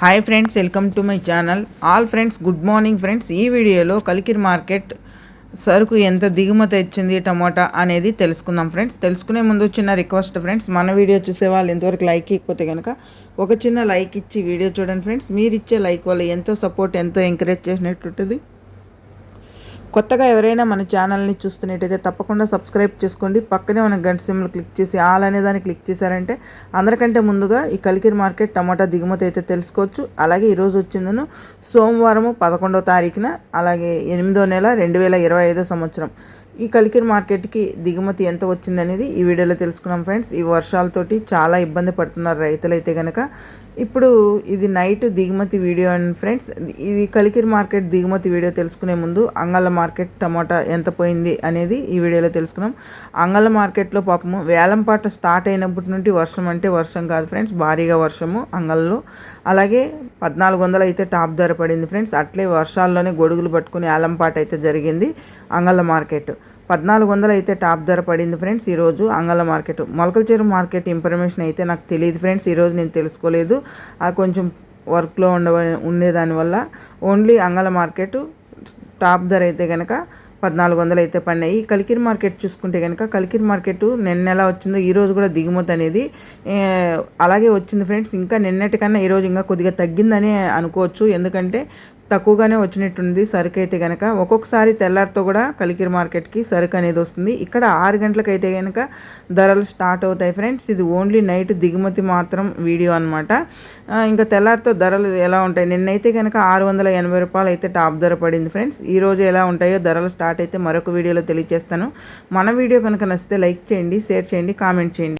Hi friends welcome to my channel all friends good morning friends ఈ వీడియోలో Kalikiri market సరుకు ఎంత దిగుమతి ఇచ్చింది టమోటా అనేది తెలుసుకుందాం ఫ్రెండ్స్ తెలుసుకునే ముందు చిన్న రిక్వెస్ట్ ఫ్రెండ్స్ మన వీడియో చూసే వాళ్ళు ఎంతవరకు లైక్ ఇకపోతే కనుక ఒక చిన్న లైక్ ఇచ్చి వీడియో చూడండి ఫ్రెండ్స్ మీరు ఇచ్చే లైక్ వల్ల ఎంతో సపోర్ట్ ఎంతో ఎంకరేజ్ చేసినట్టుంటుంది. కొత్తగా ఎవరైనా మన ఛానల్ని చూస్తున్నట్టయితే తప్పకుండా సబ్స్క్రైబ్ చేసుకోండి. పక్కనే మనం గంట సిమ్లు క్లిక్ చేసి ఆల్ అనే దాన్ని క్లిక్ చేశారంటే అందరికంటే ముందుగా ఈ కలికిరి మార్కెట్ టమాటా దిగుమతి అయితే తెలుసుకోవచ్చు. అలాగే ఈరోజు వచ్చిందను సోమవారం పదకొండవ తారీఖున అలాగే ఎనిమిదో నెల రెండు వేల ఇరవై ఐదో సంవత్సరం. ఈ కలికిరి మార్కెట్కి దిగుమతి ఎంత వచ్చిందనేది ఈ వీడియోలో తెలుసుకున్నాం ఫ్రెండ్స్. ఈ వర్షాలతోటి చాలా ఇబ్బంది పడుతున్నారు రైతులైతే కనుక ఇప్పుడు ఇది నైట్ దిగుమతి వీడియో అండ్ ఫ్రెండ్స్ ఇది కలికిరి మార్కెట్ దిగుమతి వీడియో తెలుసుకునే ముందు అంగళ్ళ మార్కెట్ టమాటా ఎంత పోయింది అనేది ఈ వీడియోలో తెలుసుకున్నాం. అంగళ్ళ మార్కెట్లో పాపము వేలంపాట స్టార్ట్ అయినప్పటి నుండి వర్షం అంటే వర్షం కాదు ఫ్రెండ్స్ భారీగా వర్షము అంగళ్ళలో. అలాగే పద్నాలుగు వందలు అయితే టాప్ ధర పడింది ఫ్రెండ్స్ అట్లే వర్షాల్లోనే గొడుగులు పట్టుకుని వేలంపాట అయితే జరిగింది అంగళ్ళ మార్కెట్. పద్నాలుగు వందలు అయితే టాప్ ధర పడింది ఫ్రెండ్స్ ఈరోజు అంగళ మార్కెట్. మొలకల చెరువు మార్కెట్ ఇన్ఫర్మేషన్ అయితే నాకు తెలియదు ఫ్రెండ్స్ ఈరోజు నేను తెలుసుకోలేదు. ఆ కొంచెం వర్క్లో ఉండ ఉండేదానివల్ల ఓన్లీ అంగళ మార్కెట్ టాప్ ధర అయితే కనుక పద్నాలుగు వందలు అయితే పడినాయి కలికిరి మార్కెట్ చూసుకుంటే కనుక కలికిరి మార్కెట్ నిన్న ఎలా వచ్చిందో ఈరోజు కూడా దిగుమతి అనేది అలాగే వచ్చింది ఫ్రెండ్స్. ఇంకా నిన్నటికన్నా ఈరోజు ఇంకా కొద్దిగా తగ్గిందనే అనుకోవచ్చు. ఎందుకంటే తక్కువగానే వచ్చినట్టుంది సరుకు అయితే కనుక ఒక్కొక్కసారి తెల్లారితో కూడా కలికిరి మార్కెట్కి సరుకు అనేది వస్తుంది. ఇక్కడ ఆరు గంటలకు అయితే కనుక ధరలు స్టార్ట్ అవుతాయి ఫ్రెండ్స్. ఇది ఓన్లీ నైట్ దిగుమతి మాత్రం వీడియో అనమాట ఇంకా తెల్లారితో ధరలు ఎలా ఉంటాయి? నిన్నైతే కనుక ఆరు వందల ఎనభై రూపాయలు అయితే టాప్ ధర పడింది ఫ్రెండ్స్. ఈ రోజు ఎలా ఉంటాయో ధరలు స్టార్ట్ అయితే మరొక వీడియోలో తెలియజేస్తాను. మన వీడియో కనుక నచ్చితే లైక్ చేయండి షేర్ చేయండి కామెంట్ చేయండి.